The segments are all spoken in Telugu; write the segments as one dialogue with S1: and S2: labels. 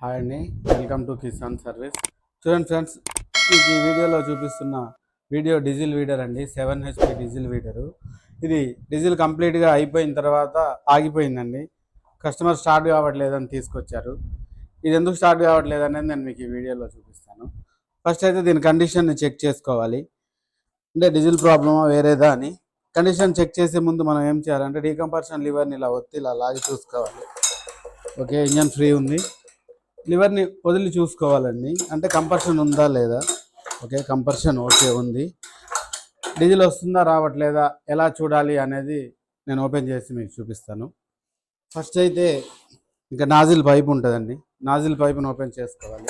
S1: హాయ్ అండి వెల్కమ్ టు కిసాన్ సర్వీస్ చూడండి ఫ్రెండ్స్ మీకు ఈ వీడియోలో చూపిస్తున్న వీడియో డీజిల్ వీడర్ అండి సెవెన్ హెచ్పి డీజిల్ వీడరు. ఇది డీజిల్ కంప్లీట్గా అయిపోయిన తర్వాత ఆగిపోయిందండి. కస్టమర్ స్టార్ట్ కావట్లేదని తీసుకొచ్చారు. ఇది ఎందుకు స్టార్ట్ కావట్లేదు అనేది నేను మీకు ఈ వీడియోలో చూపిస్తాను. ఫస్ట్ అయితే దీని కండిషన్ని చెక్ చేసుకోవాలి. అంటే డీజిల్ ప్రాబ్లమా వేరేదా అని. కండిషన్ చెక్ చేసే ముందు మనం ఏం చేయాలంటే డీకంపర్షన్ లివర్ని ఇలా ఒత్తి ఇలా లాగి చూసుకోవాలి. ఓకే ఇంజన్ ఫ్రీ ఉంది. లివర్ని వదిలి చూసుకోవాలండి. అంటే కంపర్షన్ ఉందా లేదా? ఓకే కంపర్షన్ ఓకే ఉంది. డీజిల్ వస్తుందా రావట్లేదా ఎలా చూడాలి అనేది నేను ఓపెన్ చేసి మీకు చూపిస్తాను. ఫస్ట్ అయితే ఇంకా నాజిల్ పైప్ ఉంటుందండి. నాజిల్ పైప్ను ఓపెన్ చేసుకోవాలి.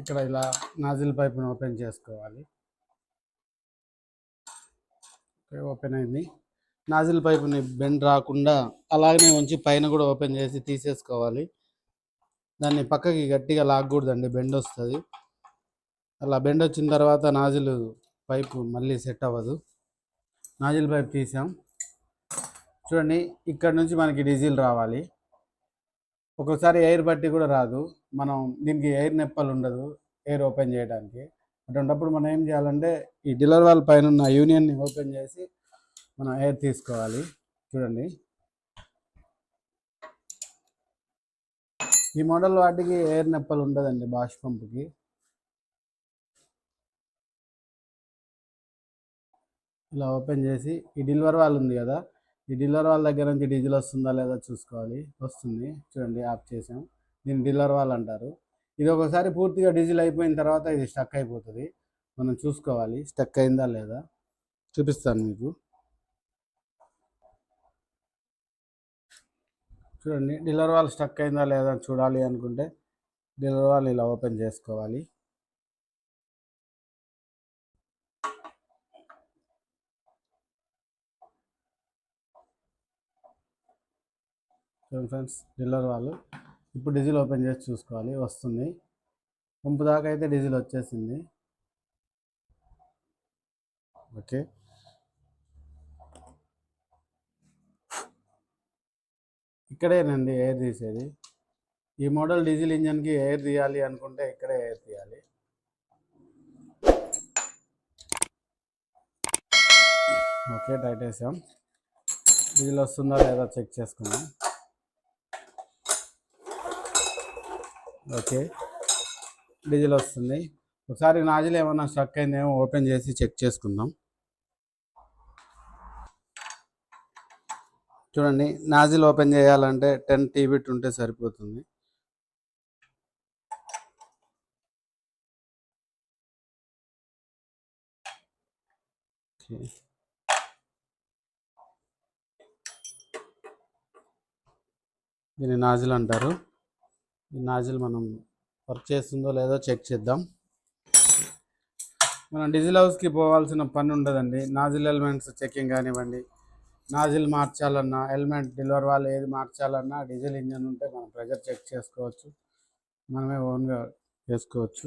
S1: ఇక్కడ ఇలా నాజిల్ పైప్ను ఓపెన్ చేసుకోవాలి. ఓపెన్ అయింది. నాజిల్ పైపుని బెండ్ రాకుండా అలాగనే ఉంచి పైన కూడా ఓపెన్ చేసి తీసేసుకోవాలి. దాన్ని పక్కకి గట్టిగా లాగకూడదండి బెండ్ వస్తుంది. అలా బెండ్ వచ్చిన తర్వాత నాజిల్ పైపు మళ్ళీ సెట్ అవ్వదు. నాజిల్ పైప్ తీసాం. చూడండి ఇక్కడ నుంచి మనకి డీజిల్ రావాలి. ఒక్కోసారి ఎయిర్ బట్టి కూడా రాదు. మనం దీనికి ఎయిర్ నెప్పలు ఉండదు ఎయిర్ ఓపెన్ చేయడానికి. అటువంటిప్పుడు మనం ఏం చేయాలంటే ఈ డీలర్ వాల్ పైన ఉన్న యూనియన్ని ఓపెన్ చేసి మనం ఎయిర్ తీసుకోవాలి. చూడండి. ఈ మోడల్ వాటికి ఎయిర్ నెప్పలు ఉండదండి బాష్ పంపుకి ఇలా ఓపెన్ చేసి ఈ డెలివర్ వాల్ ఉంది కదా ఈ డీలర్ వాళ్ళ దగ్గర నుంచి డీజిల్ వస్తుందా లేదా చూసుకోవాలి. వస్తుంది. చూడండి ఆఫ్ చేసాం. దీన్ని డీలర్ వాల్ అంటారు. ఇది ఒకసారి పూర్తిగా డీజిల్ అయిపోయిన తర్వాత ఇది స్టక్ అయిపోతుంది. మనం చూసుకోవాలి. స్టక్ అయిందా లేదా? చూపిస్తాను మీకు. చూడండి. డీలర్ వాల్ స్టక్ అయిందా లేదా చూడాలి అనుకుంటే డీలర్ వాల్ ఇలా ఓపెన్ చేసుకోవాలి. ఫ్రెండ్స్ డీలర్ వాళ్ళు ఇప్పుడు డీజిల్ ఓపెన్ చేసి చూసుకోవాలి. వస్తుంది. పంపు దాకా అయితే డీజిల్ వచ్చేసింది. ఓకే. ఇక్కడేనండి ఎయిర్ తీసేది. ఈ మోడల్ డీజిల్ ఇంజన్కి ఎయిర్ తీయాలి అనుకుంటే ఇక్కడే ఎయిర్ తీయాలి. ఓకే టైట్ వేసాం డీజిల్ వస్తుందా లేదా చెక్ చేసుకుందాం. ఓకే. డీజిల్ వస్తుంది. ఒకసారి నాజిల్ ఏమన్నా స్టక్ అయిందేమో ఓపెన్ చేసి చెక్ చేసుకుందాం. చూడండి నాజిల్ ఓపెన్ చేయాలంటే టెన్ టీబిట్ ఉంటే సరిపోతుంది. దీన్ని నాజిల్ అంటారు. ఈ నాజిల్ మనం వర్క్ చేస్తుందో లేదో చెక్ చేద్దాం. మనం డీజిల్ హౌస్కి పోవాల్సిన పని ఉండదండి. నాజిల్ ఎలిమెంట్స్ చెకింగ్ కానివ్వండి నాజిల్ మార్చాలన్నా ఎలిమెంట్ డెలివర్ వాళ్ళు ఏది మార్చాలన్నా డీజిల్ ఇంజన్ ఉంటే మనం ప్రెజర్ చెక్ చేసుకోవచ్చు. మనమే ఓన్గా చేసుకోవచ్చు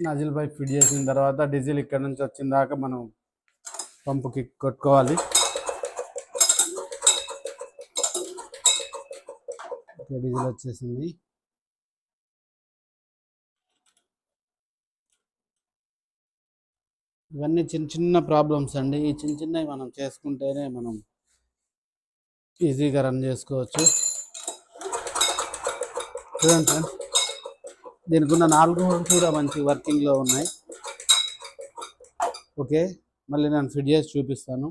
S1: నాజిల్ పైప్ ఫిట్ చేసిన తర్వాత డీజిల్ ఇక్కడ నుంచి వచ్చిన దాకా మనం పంపుకి కొట్టుకోవాలి. ఓకే, డీజిల్ వచ్చేసింది. ఇవన్నీ చిన్న చిన్న ప్రాబ్లమ్స్ అండి. ఈ చిన్న చిన్నవి మనం చేసుకుంటేనే మనం ఈజీగా రన్ చేసుకోవచ్చు. చూడండి ఫ్రెండ్స్ దీనికి ఉన్న నాలుగు రోజులు కూడా మంచి వర్కింగ్లో ఉన్నాయి. ఓకే మళ్ళీ నేను ఫిట్ చేసి చూపిస్తాను.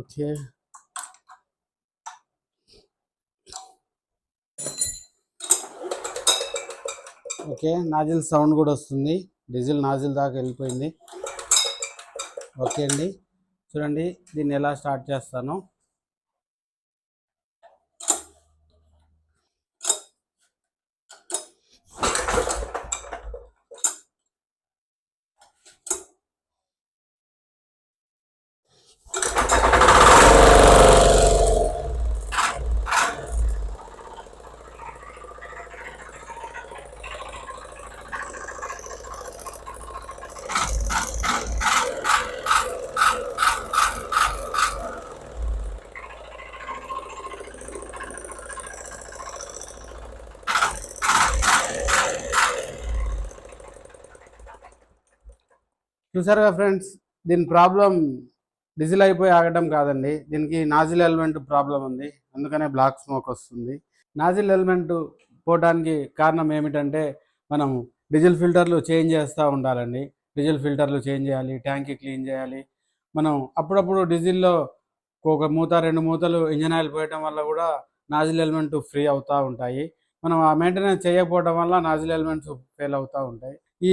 S1: ఓకే. ఓకే నాజిల్ సౌండ్ కూడా వస్తుంది. డీజిల్ నాజిల్ దాకా వెళ్ళిపోయింది. ఓకే అండి. చూడండి దీన్ని ఎలా స్టార్ట్ చేస్తాను. చూసారుగా ఫ్రెండ్స్ దీని ప్రాబ్లం డిజిల్ అయిపోయి ఆగడం కాదండి. దీనికి నాజిల్ ఎలిమెంట్ ప్రాబ్లం ఉంది. అందుకనే బ్లాక్ స్మోక్ వస్తుంది. నాజిల్ ఎలిమెంట్ పోవడానికి కారణం ఏమిటంటే మనం డీజిల్ ఫిల్టర్లు చేంజ్ చేస్తూ ఉండాలండి. డీజిల్ ఫిల్టర్లు చేంజ్ చేయాలి ట్యాంక్ క్లీన్ చేయాలి. మనం అప్పుడప్పుడు డీజిల్లో ఒక మూత రెండు మూతలు ఇంజన్ ఆయిల్ పోయటం వల్ల కూడా నాజిల్ ఎలిమెంట్ ఫ్రీ అవుతూ ఉంటాయి. మనం ఆ మెయింటెనెన్స్ చేయకపోవడం వల్ల నాజిల్ ఎలిమెంట్స్ ఫెయిల్ అవుతూ ఉంటాయి. ఈ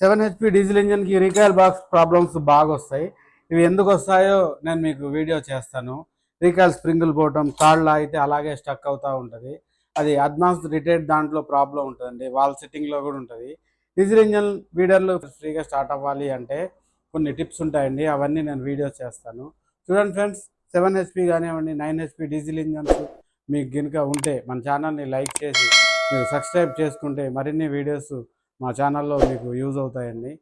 S1: సెవెన్ హెచ్పి డీజిల్ ఇంజన్కి రీకాయిల్ బాక్స్ ప్రాబ్లమ్స్ బాగా వస్తాయి ఇవి ఎందుకు వస్తాయో నేను మీకు వీడియో చేస్తాను. రీకాయిల్ స్ప్రింగులు పోవటం తాళ్ళు అయితే అలాగే స్టక్ అవుతూ ఉంటుంది. అది అడ్వాన్స్ రిటైర్డ్ దాంట్లో ప్రాబ్లం ఉంటుందండి. వాల్ సెట్టింగ్లో కూడా ఉంటుంది. డీజిల్ ఇంజన్ వీడర్లు ఫ్రీగా స్టార్ట్ అవ్వాలి అంటే కొన్ని టిప్స్ ఉంటాయండి. అవన్నీ నేను వీడియో చేస్తాను. చూడండి ఫ్రెండ్స్ సెవెన్ హెచ్పి కానివ్వండి నైన్ హెచ్పి డీజిల్ ఇంజన్స్ మీకు గినుక ఉంటే మన ఛానల్ని లైక్ చేసి మీరు సబ్స్క్రైబ్ చేసుకుంటే మరిన్ని వీడియోస్ మా ఛానల్లో మీకు యూజ్ అవుతాయండి.